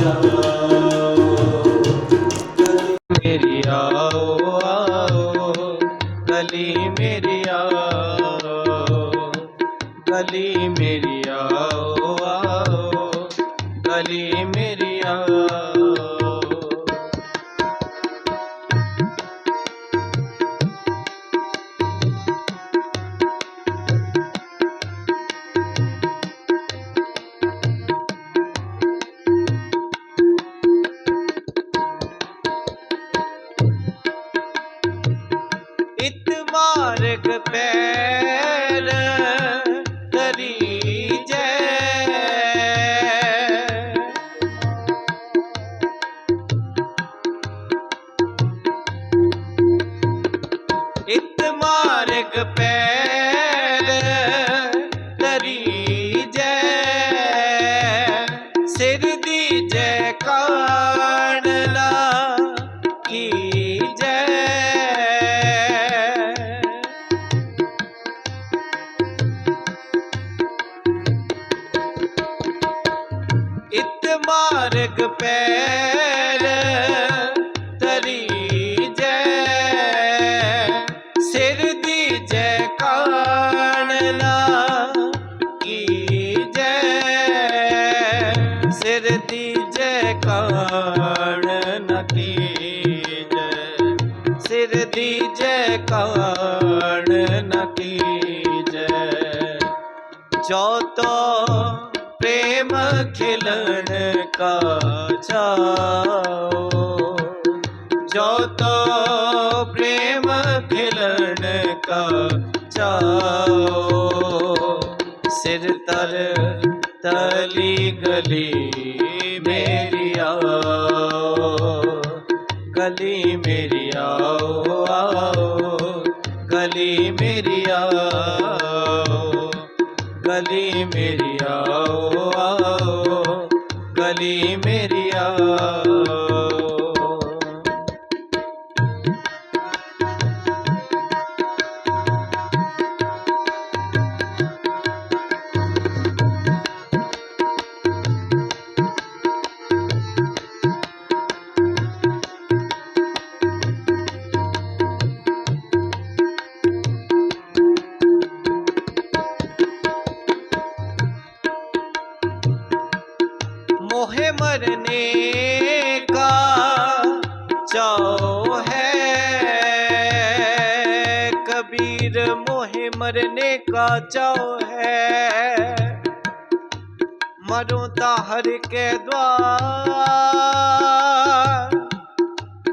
Yeah. ਇਤਮਾਰਗ ਪੈਰ ਤਰੀ ਜੈ। ਇਤਮਾਰਗ ਪੈਰ ਮਾਰਗ ਪੈਰ, ਤਰੀ ਜੈ, ਸਿਰ ਦੀ ਜੈ ਕਾਣਨਾ ਕੀ ਜੈ ਸਿਰ ਦੀ ਜੈ ਕਾਣਨਾ ਕੀ ਜੈ ਸਿਰ ਦੀ ਜੈ ਕਾਣਨਾ ਕੀ ਜੈ ਜੋ ਤੋ प्रेम खिलन का चाओ जो तो प्रेम खिलन का चाओ सिर तर तली गली मेरी आओ गली मेरी आओ आओ गली मेरी आओ गली मेरी مرنے کا چاؤ ہے۔ کبیر موہ مرنے کا چاؤ ہے۔ مروں ہر کے دوار۔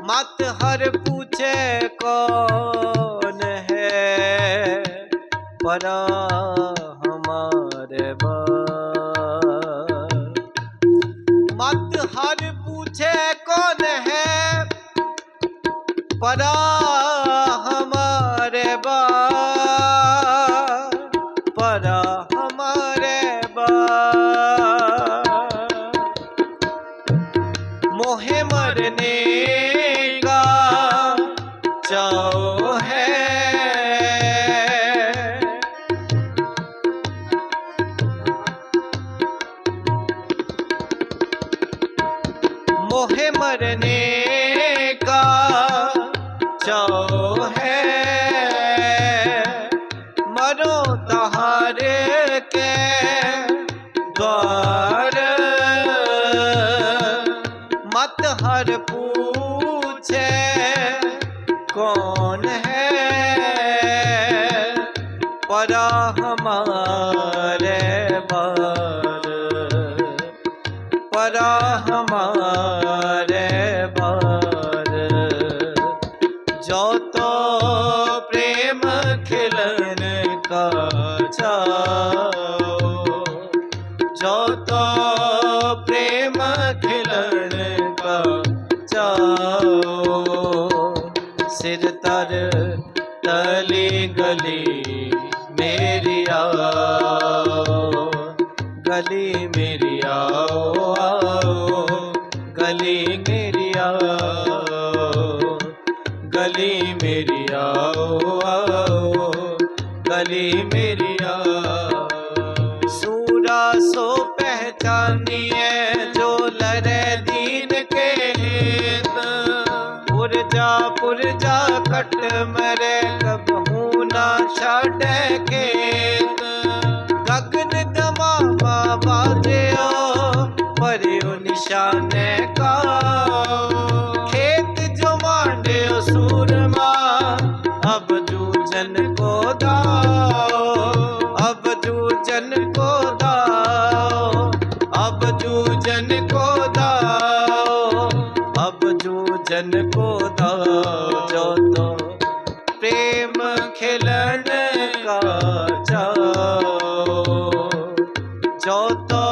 مات ہر پوچھے کون ہے۔ پران परा हमारे बार परा हमारे बार मोहे मरने का चाओ है मोहे मरने का ਕਾਛਾਓ ਜੋ ਤੋ ਪ੍ਰੇਮ ਖਿਲਣ ਕਾ ਚਾਓ ਸਿਰ ਤਰ ਤਲੀ ਗਲੀ ਮੇਰੀ ਆਓ ਗਲੀ ਮੇਰੀ ਆਓ ਆਓ ਗਲੀ ਮੇਰੀ ਆਓ ਗਲੀ ਮੇਰੀ ਆਓ ਚੇਤ ਪੁਰਜਾ ਪੁਰਜਾ ਕਟ ਮਰੇ ਕਬਹੂ ਨਾ ਛਾੜੈ ਖੇਤ। ਗਗਨ ਗਮਾਵਾ ਬਾਜਿਓ ਪਰਿਓ ਨਿਸ਼ਾਨੇ ਕਾ ਖੇਤ ਜੋ ਮਾਂਡਿਓ ਸੂਰਮਾ ਅਬ ਜੂ ਜਨ ਕੋ ਦਾ ਅਬ ਜੂ ਜਨ ਕੋ जूझन को दाओ जो तो प्रेम खिलन का जाओ जो तो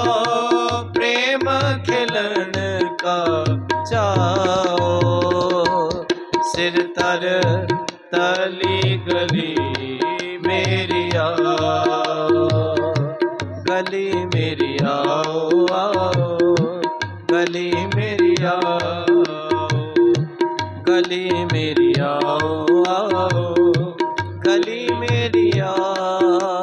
प्रेम खिलन का जाओ सिर तर तली गली मेरी आओ गली मेरी ਗਲੀ ਮੇਰੀ ਆਓ ਆਓ ਗਲੀ ਮੇਰੀ ਆਓ।